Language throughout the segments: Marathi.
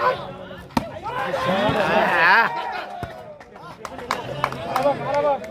Hadi, hadi, hadi.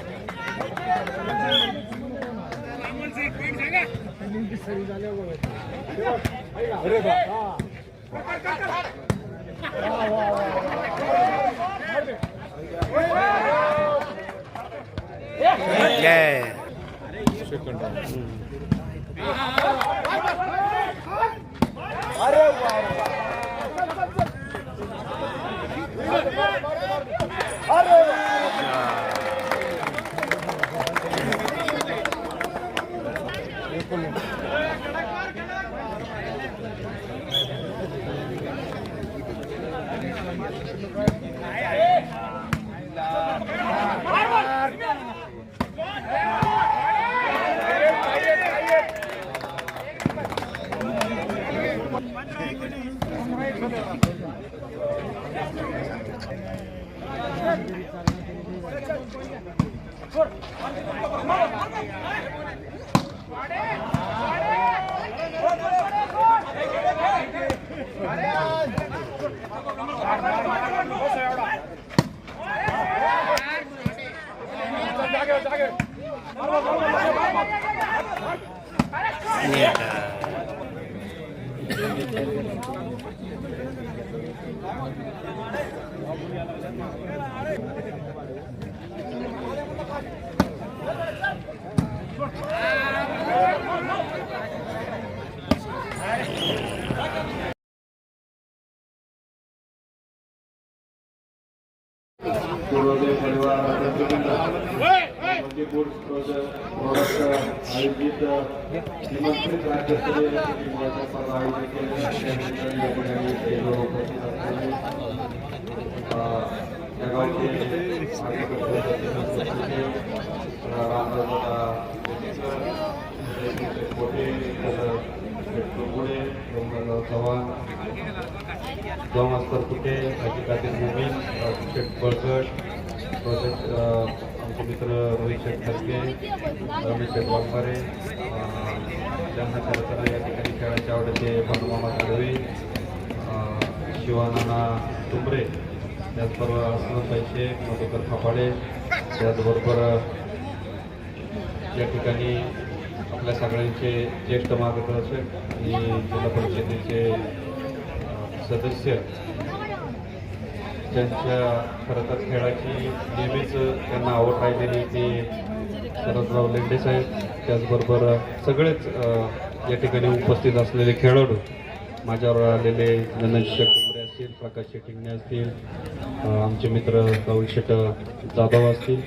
눈빛 소리 나냐고 그래 봐 예. 아래 परिवार म्हणजे गुड प्रोडक्ट आयोजित निमंत्रित राज्यस्तरीय शिबिराचा स्पर्धा आयोजित केले या ठिकाणी सर्व उपस्थित असलेले अ, या गावचे माजी सरपंच, अ, रामदादा जयकिशन कोटे तसंच शेटकुरगुडे ब्रह्मराव चव्हाण मास्तर कुठे अजितातील भूमी शेठ बळकट प्रोजेक्ट आमचे मित्र रोहित शेठ खडके रमेश शेठ वाघमारे ज्यांना खरं तर या ठिकाणी खेळायचे आवडते भानुमामा साडवे शिवानाना तुंबरे त्याचबरोबर असलमताई पैसे मधुकर खापाडे त्याचबरोबर या ठिकाणी आपल्या सगळ्यांचे ज्येष्ठ मार्गदर्शक आणि जिल्हा परिषदेचे सदस्य ज्यांच्या खरं तर खेळाची नेहमीच त्यांना आवड राहिलेली ते शरदराव लेंडे साहेब त्याचबरोबर सगळेच या ठिकाणी उपस्थित असलेले खेळाडू. माझ्यावर आलेले धनंजय कुंबरे असतील प्रकाश शेटिंगणे असतील आमचे मित्र राहुल शेट जाधव असतील.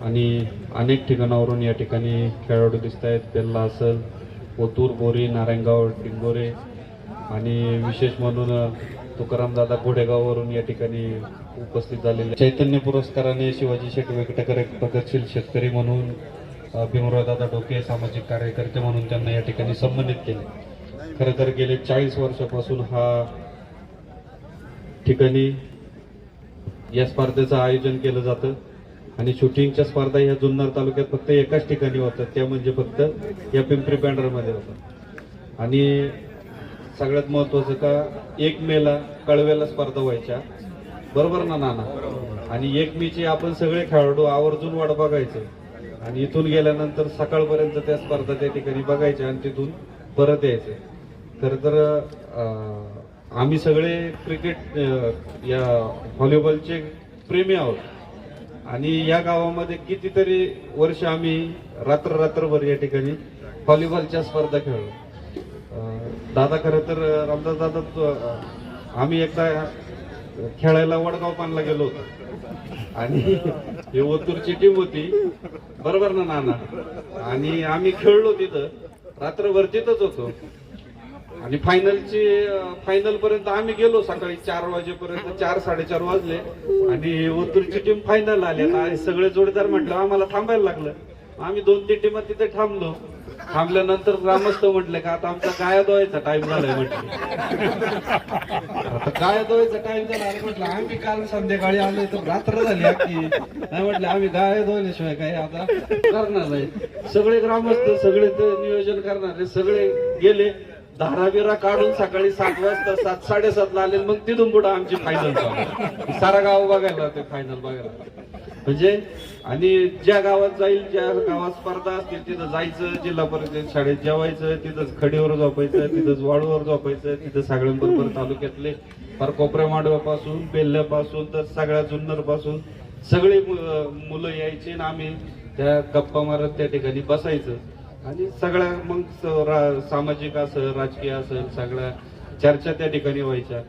आणि अनेक ठिकाणावरून या ठिकाणी खेळाडू दिसत आहेत. बेल्ला असल ओतूर बोरी नारायणगाव टिंगोरे. आणि विशेष म्हणून तुकारामदादा घोडेगाववरून या ठिकाणी उपस्थित झालेले चैतन्य पुरस्काराने शिवाजी शेट वेगटेकर एक प्रगतशील शेतकरी म्हणून भीमरावदादा दादा डोके सामाजिक कार्यकर्ते म्हणून त्यांना या ठिकाणी सन्मानित केले. खरं तर गेले चाळीस वर्षापासून हा ठिकाणी या स्पर्धेचं आयोजन केलं जातं. आणि शूटिंगच्या स्पर्धा ह्या जुन्नर तालुक्यात फक्त एकाच ठिकाणी होतात. त्या म्हणजे फक्त या पिंपरी पॅन्डरमध्ये होतात. आणि सगळ्यात महत्वाचं का एक मेला कळव्याला स्पर्धा व्हायच्या. बरोबर ना नाना? आणि एक मेचे आपण सगळे खेळाडू आवर्जून वाट बघायचे. आणि इथून गेल्यानंतर सकाळपर्यंत त्या स्पर्धा त्या ठिकाणी बघायच्या आणि तिथून परत यायचे. खरं तर आम्ही सगळे क्रिकेट या व्हॉलीबॉलचे प्रेमी आहोत. आणि या गावामध्ये कितीतरी वर्ष आम्ही रात्र रात्रभर या ठिकाणी व्हॉलीबॉलच्या स्पर्धा खेळलो. दादा खरं तर रामदास दादा आम्ही एकदा खेळायला वडगाव पानला गेलो होतो. आणि हे ओतूरची टीम होती. बरोबर ना नाना? आणि आम्ही खेळलो तिथं. रात्रभर तिथंच होतो. आणि फायनलची फायनल पर्यंत आम्ही गेलो सकाळी चार वाजेपर्यंत चार साडेचार वाजले. आणि ओतूरची टीम फायनल आली. आणि सगळे जोडीदार म्हटलं आम्हाला थांबायला लागलं. आम्ही दोन तीन टीम तिथे थांबलो. थांबल्यानंतर ग्रामस्थ म्हटले का आता आमचा गाया धुवायचा टाइम झालाय म्हटलं. आता गाया धुवायचा टाइम झाला म्हटलं आम्ही काल संध्याकाळी आलो तर रात्र झाली अख्खी नाही म्हटलं आम्ही गाया धुवल्याशिवाय काय आता करणार नाही. सगळे ग्रामस्थ सगळे ते नियोजन करणारे सगळे गेले. धारा बिरा काढून सकाळी सात वाजता सात साडेसातला आले मग तिथून पुढे आमची फायनल सारा गाव बघायला ते फायनल बघायला. म्हणजे आणि ज्या गावात जाईल ज्या गावात स्पर्धा असतील तिथं जायचं जिल्हा परिषद शाळेत जेवायचं तिथंच खडीवर झोपायचं तिथंच वाळूवर झोपायचं तिथं सगळ्यांबरोबर तालुक्यातले फार कोपऱ्या मांडव्यापासून बेल्ल्यापासून तर सगळ्या जुन्नरपासून सगळे मुलं यायचे आणि आम्ही त्या गप्पा मारत त्या ठिकाणी बसायचं. आणि सगळ्या मग सामाजिक असं राजकीय असेल सगळ्या चर्चा त्या ठिकाणी व्हायच्या.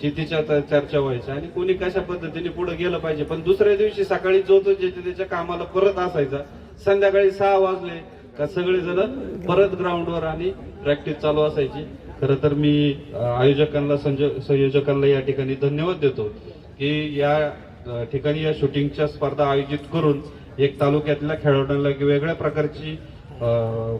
शेतीच्या चर्चा व्हायच्या आणि कोणी कशा पद्धतीने पुढे गेलं पाहिजे. पण दुसऱ्या दिवशी सकाळी जो तो ज्याच्या त्याच्या कामाला परत असायचा संध्याकाळी सहा वाजले का सगळे जण परत ग्राउंडवर आणि प्रॅक्टिस चालू असायची. खर तर मी आयोजकांना संयोजकांना या ठिकाणी धन्यवाद देतो की या ठिकाणी या शूटिंगच्या स्पर्धा आयोजित करून एक तालुक्यातल्या खेळाडूंना वेगळ्या प्रकारची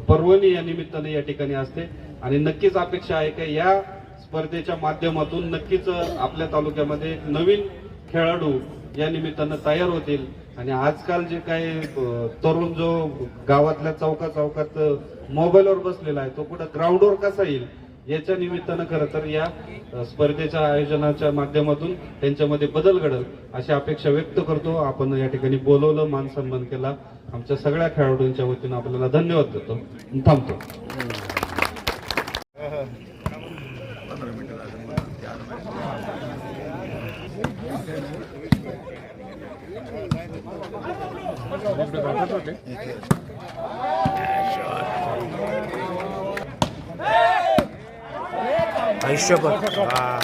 पर्वणी या निमित्ताने या ठिकाणी असते. आणि नक्कीच अपेक्षा आहे की या स्पर्धेच्या माध्यमातून नक्कीच आपल्या तालुक्यामध्ये एक नवीन खेळाडू या निमित्तानं तयार होतील. आणि आजकाल जे काही तरुण जो गावातल्या चौका चौकात मोबाईलवर बसलेला आहे तो कुठं ग्राउंडवर कसा येईल याच्या निमित्तानं खरं तर या स्पर्धेच्या आयोजनाच्या माध्यमातून त्यांच्यामध्ये बदल घडल अशी अपेक्षा व्यक्त करतो. आपण या ठिकाणी बोलवलं मान सन्मान केला. आमच्या सगळ्या खेळाडूंच्या वतीनं आपल्याला धन्यवाद देतो. थांबतो. 나이스 샷. 아.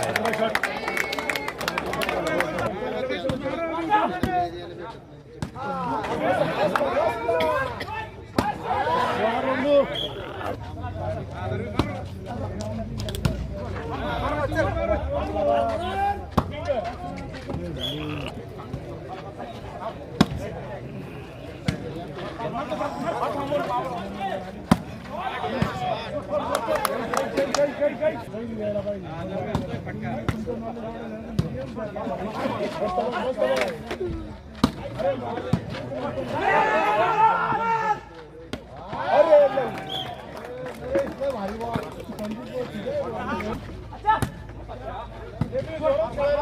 야. या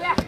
शॉट